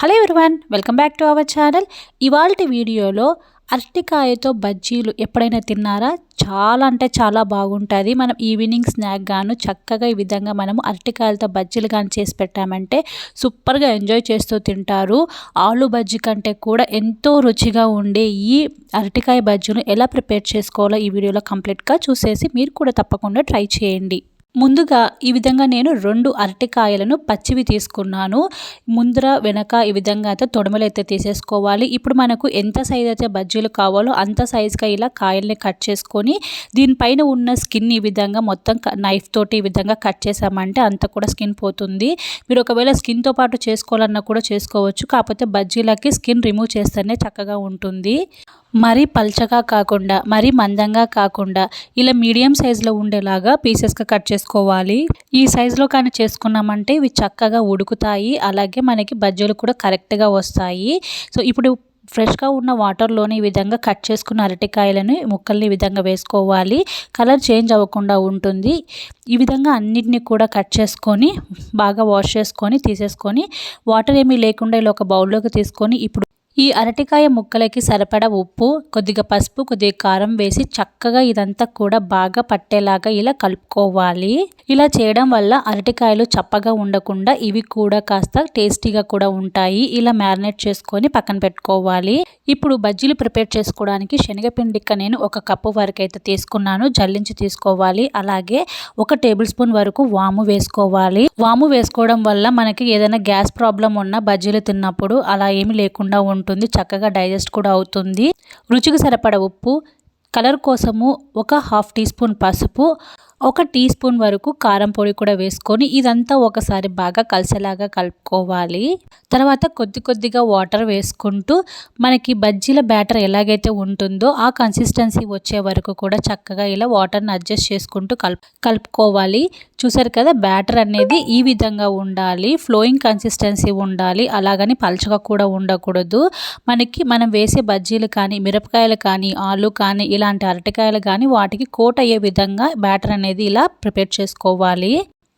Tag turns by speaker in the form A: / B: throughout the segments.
A: Hello everyone welcome back to our channel ఇవాళ వీడియోలో అరటికాయతో బజ్జీలు ఎప్పుడైనా తిన్నారా? చాలా అంటే చాలా బాగుంటుంది. మనం ఈవినింగ్ స్నాక్ గాను చక్కగా ఈ విధంగా మనము అరటికాయలతో బజ్జీలు కానీ చేసి పెట్టామంటే సూపర్గా ఎంజాయ్ చేస్తూ తింటారు. ఆలు బజ్జీ కంటే కూడా ఎంతో రుచిగా ఉండే ఈ అరటికాయ బజ్జీలు ఎలా ప్రిపేర్ చేసుకోవాలో ఈ వీడియోలో కంప్లీట్గా చూసేసి మీరు కూడా తప్పకుండా ట్రై చేయండి. ముందుగా ఈ విధంగా నేను రెండు అరటికాయలను పచ్చివి తీసుకున్నాను. ముందర వెనక ఈ విధంగా అయితే తొడమలు అయితే తీసేసుకోవాలి. ఇప్పుడు మనకు ఎంత సైజ్ అయితే బజ్జీలు కావాలో అంత సైజుగా ఇలా కాయల్ని కట్ చేసుకొని దీనిపైన ఉన్న స్కిన్ ఈ విధంగా మొత్తం నైఫ్ తోటి ఈ విధంగా కట్ చేసామంటే అంత కూడా స్కిన్ పోతుంది. మీరు ఒకవేళ స్కిన్తో పాటు చేసుకోవాలన్నా కూడా చేసుకోవచ్చు. కాకపోతే బజ్జీలకి స్కిన్ రిమూవ్ చేస్తేనే చక్కగా ఉంటుంది. మరీ పల్చగా కాకుండా మరీ మందంగా కాకుండా ఇలా మీడియం సైజులో ఉండేలాగా పీసెస్గా కట్ చేసుకోవాలి. ఈ సైజులో కానీ చేసుకున్నామంటే ఇవి చక్కగా ఉడుకుతాయి. అలాగే మనకి బజ్జీలు కూడా కరెక్ట్గా వస్తాయి. సో ఇప్పుడు ఫ్రెష్గా ఉన్న వాటర్లోని ఈ విధంగా కట్ చేసుకున్న అరటికాయలను ముక్కల్ని ఈ విధంగా వేసుకోవాలి. కలర్ చేంజ్ అవ్వకుండా ఉంటుంది. ఈ విధంగా అన్నిటిని కూడా కట్ చేసుకొని బాగా వాష్ చేసుకొని తీసేసుకొని వాటర్ ఏమీ లేకుండా ఇలా ఒక బౌల్లోకి తీసుకొని ఇప్పుడు ఈ అరటికాయ ముక్కలకి సరిపడ ఉప్పు కొద్దిగా పసుపు కొద్దిగా కారం వేసి చక్కగా ఇదంతా కూడా బాగా పట్టేలాగా ఇలా కలుపుకోవాలి. ఇలా చేయడం వల్ల అరటికాయలు చప్పగా ఉండకుండా ఇవి కూడా కాస్త టేస్టీగా కూడా ఉంటాయి. ఇలా మ్యారినేట్ చేసుకొని పక్కన పెట్టుకోవాలి. ఇప్పుడు బజ్జీలు ప్రిపేర్ చేసుకోవడానికి శనగపిండిక నేను ఒక కప్పు వరకు అయితే తీసుకున్నాను. జల్లించి తీసుకోవాలి. అలాగే ఒక టేబుల్ స్పూన్ వరకు వాము వేసుకోవాలి. వాము వేసుకోవడం వల్ల మనకి ఏదైనా గ్యాస్ ప్రాబ్లం ఉన్న బజ్జీలు తిన్నప్పుడు అలా ఏమి లేకుండా ఉంటుంది ఉంటుంది. చక్కగా డైజెస్ట్ కూడా అవుతుంది. రుచికి సరిపడ ఉప్పు కలర్ కోసము ఒక హాఫ్ టీ స్పూన్ పసుపు ఒక టీ స్పూన్ వరకు కారం పొడి కూడా వేసుకొని ఇదంతా ఒకసారి బాగా కలిసేలాగా కలుపుకోవాలి. తర్వాత కొద్ది కొద్దిగా వాటర్ వేసుకుంటూ మనకి బజ్జీల బ్యాటర్ ఎలాగైతే ఉంటుందో ఆ కన్సిస్టెన్సీ వచ్చే వరకు కూడా చక్కగా ఇలా వాటర్ని అడ్జస్ట్ చేసుకుంటూ కలుపు కలుపుకోవాలి. చూసారు కదా బ్యాటర్ అనేది ఈ విధంగా ఉండాలి ఫ్లోయింగ్ కన్సిస్టెన్సీ ఉండాలి అలాగని పలచగా కూడా ఉండకూడదు. మనకి మనం వేసే బజ్జీలు కానీ మిరపకాయలు కానీ ఆలు కానీ ఇలాంటి అరటికాయలు కానీ వాటికి కోట్ అయ్యే విధంగా బ్యాటర్ అనేది అనేది ఇలా ప్రిపేర్ చేసుకోవాలి.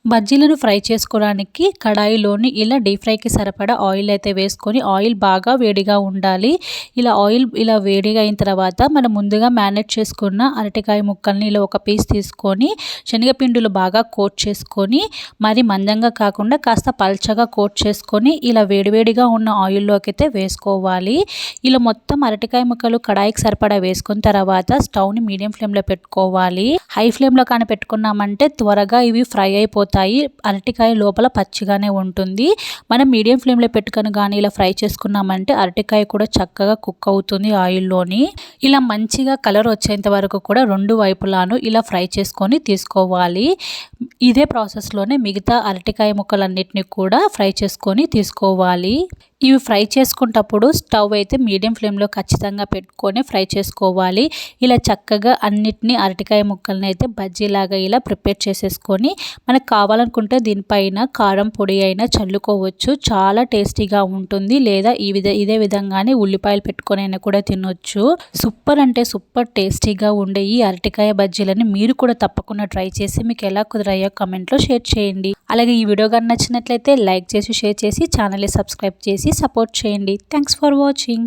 A: బజ్జీలను ఫ్రై చేసుకోవడానికి కడాయిలోని ఇలా డీప్ ఫ్రైకి సరిపడా ఆయిల్ అయితే వేసుకొని ఆయిల్ బాగా వేడిగా ఉండాలి. ఇలా ఆయిల్ ఇలా వేడిగా అయిన తర్వాత మనం ముందుగా మ్యారినేట్ చేసుకున్న అరటికాయ ముక్కల్ని ఇలా ఒక పీస్ తీసుకొని శనగపిండులు బాగా కోట్ చేసుకొని మరి మందంగా కాకుండా కాస్త పల్చగా కోట్ చేసుకొని ఇలా వేడివేడిగా ఉన్న ఆయిల్లోకి అయితే వేసుకోవాలి. ఇలా మొత్తం అరటికాయ ముక్కలు కడాయికి సరిపడా వేసుకున్న తర్వాత స్టవ్ని మీడియం ఫ్లేమ్లో పెట్టుకోవాలి. హై ఫ్లేమ్లో కానీ పెట్టుకున్నామంటే త్వరగా ఇవి ఫ్రై అయిపోతాయి. అయిపోతాయి అరటికాయ లోపల పచ్చిగానే ఉంటుంది. మనం మీడియం ఫ్లేమ్లో పెట్టుకొని కానీ ఇలా ఫ్రై చేసుకున్నామంటే అరటికాయ కూడా చక్కగా కుక్ అవుతుంది ఆయిల్లోని. ఇలా మంచిగా కలర్ వచ్చేంత వరకు కూడా రెండు వైపులాను ఇలా ఫ్రై చేసుకొని తీసుకోవాలి. ఇదే ప్రాసెస్లోనే మిగతా అరటికాయ ముక్కలన్నిటిని కూడా ఫ్రై చేసుకొని తీసుకోవాలి. ఇవి ఫ్రై చేసుకున్నప్పుడు స్టవ్ అయితే మీడియం ఫ్లేమ్లో ఖచ్చితంగా పెట్టుకొని ఫ్రై చేసుకోవాలి. ఇలా చక్కగా అన్నిటినీ అరటికాయ ముక్కల్ని అయితే బజ్జీలాగా ఇలా ప్రిపేర్ చేసేసుకొని మనకు కావాలనుకుంటే దీనిపైన కారం పొడి అయినా చల్లుకోవచ్చు. చాలా టేస్టీగా ఉంటుంది. లేదా ఈ విధ ఇదే విధంగానే ఉల్లిపాయలు పెట్టుకొని అయినా కూడా తినొచ్చు. సూపర్ అంటే సూపర్ టేస్టీగా ఉండే ఈ అరటికాయ బజ్జీలని మీరు కూడా తప్పకుండా ట్రై చేసి మీకు ఎలా కుదరయ్యో కమెంట్లో షేర్ చేయండి. అలాగే ఈ వీడియో కానీ నచ్చినట్లయితే లైక్ చేసి షేర్ చేసి ఛానల్ని సబ్స్క్రైబ్ చేసి చేసి సపోర్ట్ చేయండి. Thanks for watching